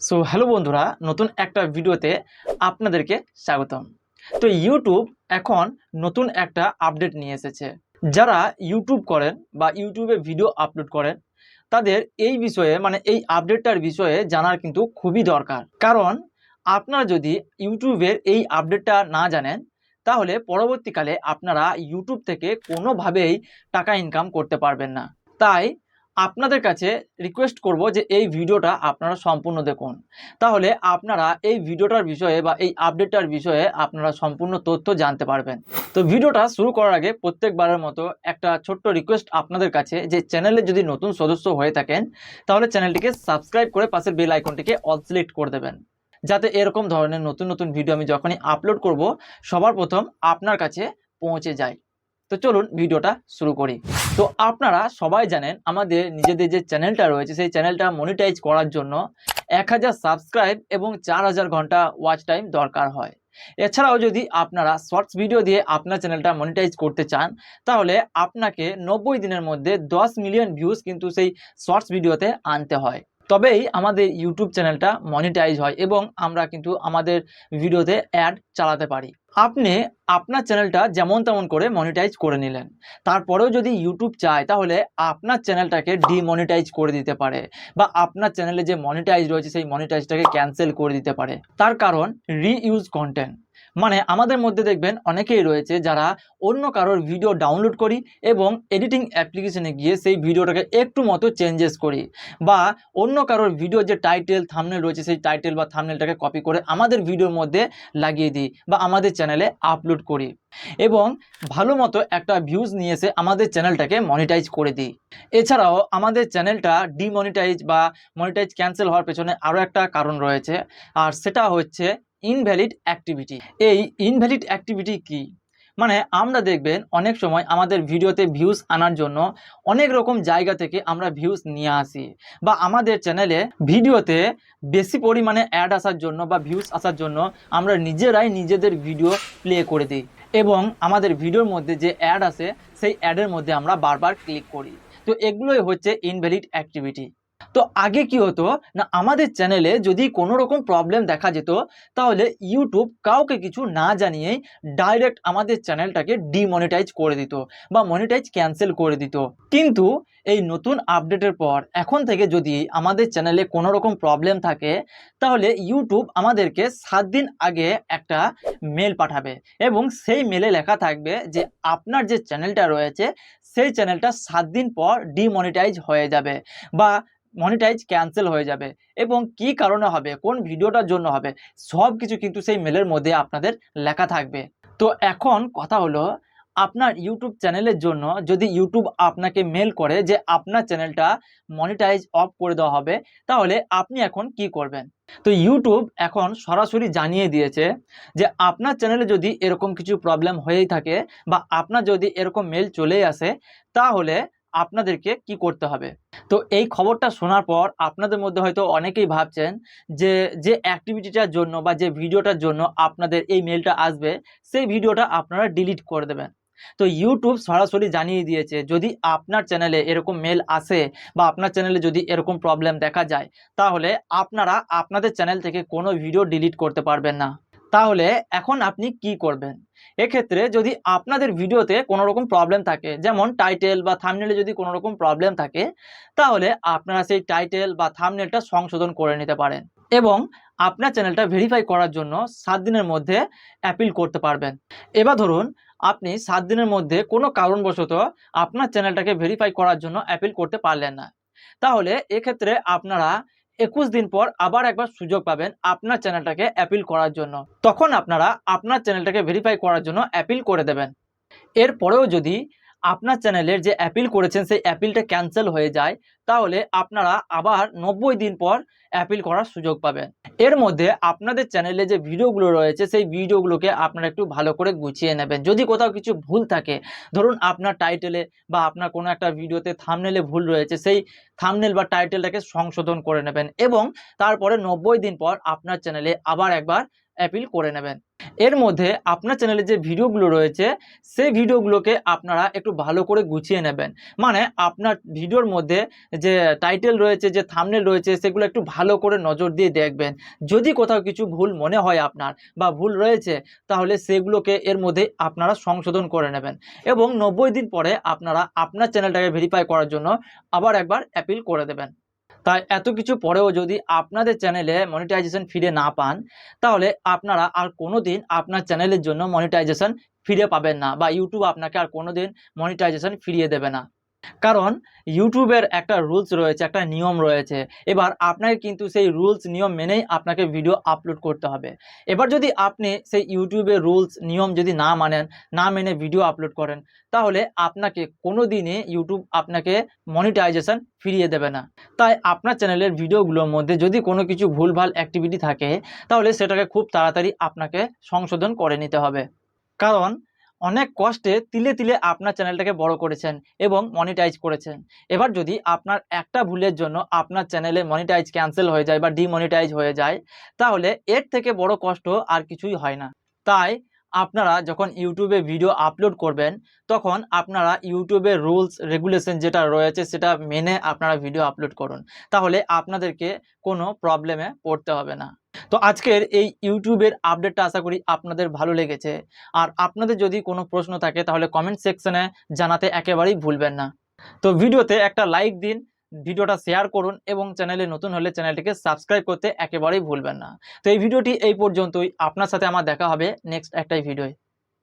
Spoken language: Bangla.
সো হ্যালো বন্ধুরা, নতুন একটা ভিডিওতে আপনাদেরকে স্বাগতম। তো ইউটিউব এখন নতুন একটা আপডেট নিয়ে এসেছে। যারা ইউটিউব করেন বা ইউটিউবে ভিডিও আপলোড করেন, তাদের এই বিষয়ে মানে এই আপডেটটার বিষয়ে জানার কিন্তু খুবই দরকার। কারণ, আপনারা যদি ইউটিউবের এই আপডেটটা না জানেন, তাহলে পরবর্তীকালে আপনারা ইউটিউব থেকে কোনোভাবেই টাকা ইনকাম করতে পারবেন না। তাই আপনাদের কাছে রিকোয়েস্ট করব যে এই ভিডিওটা আপনারা সম্পূর্ণ দেখুন। তাহলে আপনারা এই ভিডিওটার বিষয়ে বা এই আপডেটটার বিষয়ে আপনারা সম্পূর্ণ তথ্য জানতে পারবেন। তো ভিডিওটা শুরু করার আগে প্রত্যেকবারের মতো একটা ছোট্ট রিকোয়েস্ট আপনাদের কাছে যে চ্যানেলে যদি নতুন সদস্য হয়ে থাকেন, তাহলে চ্যানেলটিকে সাবস্ক্রাইব করে পাশের বেল আইকনটিকে অল সিলেক্ট করে দেবেন। যাতে এরকম ধরনের নতুন নতুন ভিডিও আমি যখনই আপলোড করব, সবার প্রথম আপনার কাছে পৌঁছে যায়। তো চলুন ভিডিওটা শুরু করি। তো আপনারা সবাই জানেন আমাদের নিজেদের যে চ্যানেলটা রয়েছে, সেই চ্যানেলটা মনিটাইজ করার জন্য এক হাজার সাবস্ক্রাইব এবং চার হাজার ঘণ্টা ওয়াচ টাইম দরকার হয়। এছাড়াও যদি আপনারা শর্টস ভিডিও দিয়ে আপনার চ্যানেলটা মনিটাইজ করতে চান, তাহলে আপনাকে নব্বই দিনের মধ্যে দশ মিলিয়ন ভিউজ কিন্তু সেই শর্টস ভিডিওতে আনতে হয়। তবেই আমাদের ইউটিউব চ্যানেলটা মনিটাইজ হয় এবং আমরা কিন্তু আমাদের ভিডিওতে অ্যাড চালাতে পারি। আপনি আপনার চ্যানেলটা যেমন তেমন করে মনিটাইজ করে নিলেন। তারপরেও যদি ইউটিউব চায়, তাহলে আপনার চ্যানেলটাকে ডিমনিটাইজ করে দিতে পারে বা আপনার চ্যানেলে যে মনিটাইজ রয়েছে, সেই মনিটাইজটাকে ক্যান্সেল করে দিতে পারে। তার কারণ রিইউজ কন্টেন্ট মানে আমাদের মধ্যে দেখবেন অনেকেই রয়েছে যারা অন্য কারোর ভিডিও ডাউনলোড করি এবং এডিটিং অ্যাপ্লিকেশনে গিয়ে সেই ভিডিওটাকে একটু মতো চেঞ্জেস করি বা অন্য কারোর ভিডিও যে টাইটেল থামনেল রয়েছে সেই টাইটেল বা থামনেলটাকে কপি করে আমাদের ভিডিওর মধ্যে লাগিয়ে দিই বা আমাদের চ্যানেলে আপলোড করি এবং ভালো মতো একটা ভিউজ নিয়ে এসে আমাদের চ্যানেলটাকে মনিটাইজ করে দিই। এছাড়াও আমাদের চ্যানেলটা ডিমনিটাইজ বা মনিটাইজ ক্যান্সেল হওয়ার পেছনে আরও একটা কারণ রয়েছে, আর সেটা হচ্ছে ইনভ্যালিড অ্যাক্টিভিটি এই ইনভ্যালিড অ্যাক্টিভিটি কি? মানে আমরা দেখবেন অনেক সময় আমাদের ভিডিওতে ভিউজ আনার জন্য অনেক রকম জায়গা থেকে আমরা ভিউজ নিয়ে আসি বা আমাদের চ্যানেলে ভিডিওতে বেশি পরিমাণে অ্যাড আসার জন্য বা ভিউজ আসার জন্য আমরা নিজেরাই নিজেদের ভিডিও প্লে করে দিই এবং আমাদের ভিডিওর মধ্যে যে অ্যাড আসে, সেই অ্যাডের মধ্যে আমরা বারবার ক্লিক করি। তো এগুলোই হচ্ছে ইনভ্যালিড অ্যাক্টিভিটি তো আগে কি হতো? না, আমাদের চ্যানেলে যদি কোনো রকম প্রবলেম দেখা যেত, তাহলে ইউটিউব কাউকে কিছু না জানিয়েই ডাইরেক্ট আমাদের চ্যানেলটাকে ডিমনিটাইজ করে দিত বা মনিটাইজ ক্যান্সেল করে দিত। কিন্তু এই নতুন আপডেটের পর, এখন থেকে যদি আমাদের চ্যানেলে কোনো রকম প্রবলেম থাকে, তাহলে ইউটিউব আমাদেরকে সাত দিন আগে একটা মেল পাঠাবে এবং সেই মেলে লেখা থাকবে যে আপনার যে চ্যানেলটা রয়েছে সেই চ্যানেলটা সাত দিন পর ডিমনিটাইজ হয়ে যাবে বা মনিটাইজ ক্যান্সেল হয়ে যাবে এবং কি কারণে হবে, কোন ভিডিওটার জন্য হবে সব কিছু কিন্তু সেই মেলের মধ্যে আপনাদের লেখা থাকবে। তো এখন কথা হলো আপনার ইউটিউব চ্যানেলের জন্য যদি ইউটিউব আপনাকে মেল করে যে আপনার চ্যানেলটা মনিটাইজ অফ করে দেওয়া হবে, তাহলে আপনি এখন কি করবেন? তো ইউটিউব এখন সরাসরি জানিয়ে দিয়েছে যে আপনার চ্যানেলে যদি এরকম কিছু প্রবলেম হয়েই থাকে বা আপনার যদি এরকম মেল চলেই আসে, তাহলে আপনাদেরকে কি করতে হবে? তো এই খবরটা শোনার পর আপনাদের মধ্যে হয়তো অনেকেই ভাবছেন যে যে অ্যাক্টিভিটিটার জন্য বা যে ভিডিওটার জন্য আপনাদের এই মেলটা আসবে, সেই ভিডিওটা আপনারা ডিলিট করে দেবেন। তো ইউটিউব সরাসরি জানিয়ে দিয়েছে, যদি আপনার চ্যানেলে এরকম মেল আসে বা আপনার চ্যানেলে যদি এরকম প্রবলেম দেখা যায়, তাহলে আপনারা আপনাদের চ্যানেল থেকে কোনো ভিডিও ডিলিট করতে পারবেন না। তাহলে এখন আপনি কি করবেন? এক্ষেত্রে যদি আপনাদের ভিডিওতে কোনো রকম প্রবলেম থাকে, যেমন টাইটেল বা থামনেলে যদি কোনো রকম প্রবলেম থাকে, তাহলে আপনারা সেই টাইটেল বা থামনেলটা সংশোধন করে নিতে পারেন এবং আপনার চ্যানেলটা ভেরিফাই করার জন্য সাত দিনের মধ্যে অ্যাপিল করতে পারবেন। এবার ধরুন আপনি সাত দিনের মধ্যে কোনো কারণবশত আপনার চ্যানেলটাকে ভেরিফাই করার জন্য অ্যাপিল করতে পারলেন না। তাহলে এক্ষেত্রে আপনারা একুশ দিন পর আবার একবার সুযোগ পাবেন আপনার চ্যানেলটাকে অ্যাপিল করার জন্য। তখন আপনারা আপনার চ্যানেলটাকে ভেরিফাই করার জন্য অ্যাপিল করে দেবেন। এরপরেও যদি আপনার চ্যানেলের যে অ্যাপিল করেছেন, সেই অ্যাপিলটা ক্যান্সেল হয়ে যায় তাহলে আপনারা আবার নব্বই দিন পর অ্যাপিল করার সুযোগ পাবেন। এর মধ্যে আপনাদের চ্যানেলে যে ভিডিওগুলো রয়েছে, সেই ভিডিওগুলোকে আপনারা একটু ভালো করে গুছিয়ে নেবেন। যদি কোথাও কিছু ভুল থাকে, ধরুন আপনার টাইটেলে বা আপনার কোনো একটা ভিডিওতে থামনেলে ভুল রয়েছে, সেই থামনেল বা টাইটেলটাকে সংশোধন করে নেবেন এবং তারপরে নব্বই দিন পর আপনার চ্যানেলে আবার একবার অ্যাপিল করে নেবেন। এর মধ্যে আপনার চ্যানেলে যে ভিডিওগুলো রয়েছে, সেই ভিডিওগুলোকে আপনারা একটু ভালো করে গুছিয়ে নেবেন। মানে আপনার ভিডিওর মধ্যে যে টাইটেল রয়েছে, যে থামনেল রয়েছে, সেগুলো একটু ভালো করে নজর দিয়ে দেখবেন। যদি কোথাও কিছু ভুল মনে হয় আপনার বা ভুল রয়েছে, তাহলে সেগুলোকে এর মধ্যে আপনারা সংশোধন করে নেবেন। এবং নব্বই দিন পরে আপনারা আপনার চ্যানেলটাকে ভেরিফাই করার জন্য আবার একবার অ্যাপিল করে দেবেন। তাই এত কিছু পরেও যদি আপনাদের চ্যানেলে মনিটাইজেশন ফিরে না পান, তাহলে আপনারা আর কোনো দিন আপনার চ্যানেলের জন্য মনিটাইজেশন ফিরে পাবেন না বা ইউটিউব আপনাকে আর কোনো দিন মনিটাইজেশন ফিরিয়ে দেবে না। কারণ ইউটিউবের একটা রুলস রয়েছে, একটা নিয়ম রয়েছে। এবার আপনাকে কিন্তু সেই রুলস, নিয়ম মেনেই আপনাকে ভিডিও আপলোড করতে হবে। এবার যদি আপনি সেই ইউটিউবের রুলস, নিয়ম যদি না মানেন, না মেনে ভিডিও আপলোড করেন, তাহলে আপনাকে কোনো দিনই ইউটিউব আপনাকে মনিটাইজেশন ফিরিয়ে দেবে না। তাই আপনার চ্যানেলের ভিডিওগুলোর মধ্যে যদি কোনো কিছু ভুলভাল অ্যাক্টিভিটি থাকে, তাহলে সেটাকে খুব তাড়াতাড়ি আপনাকে সংশোধন করে নিতে হবে। কারণ অনেক কষ্টে তিলে তিলে আপনার চ্যানেলটাকে বড় করেছেন এবং মনিটাইজ করেছেন। এবার যদি আপনার একটা ভুলের জন্য আপনার চ্যানেলে মনিটাইজ ক্যান্সেল হয়ে যায় বা ডিমনিটাইজ হয়ে যায়, তাহলে এর থেকে বড় কষ্ট আর কিছুই হয় না। তাই আপনারা যখন ইউটিউবে ভিডিও আপলোড করবেন, তখন আপনারা ইউটিউবের রুলস রেগুলেশন যেটা রয়েছে সেটা মেনে আপনারা ভিডিও আপলোড করুন। তাহলে আপনাদেরকে কোনো প্রবলেমে পড়তে হবে না। তো আজকের এই ইউটিউবের আপডেটটা আশা করি আপনাদের ভালো লেগেছে। আর আপনাদের যদি কোনো প্রশ্ন থাকে, তাহলে কমেন্ট সেকশনে জানাতে একেবারেই ভুলবেন না। তো ভিডিওতে একটা লাইক দিন, ভিডিওটা শেয়ার করুন এবং চ্যানেলে নতুন হলে চ্যানেলটিকে সাবস্ক্রাইব করতে একেবারেই ভুলবেন না। তো এই ভিডিওটি এই পর্যন্তই। আপনার সাথে আমার দেখা হবে নেক্সট একটাই ভিডিওয়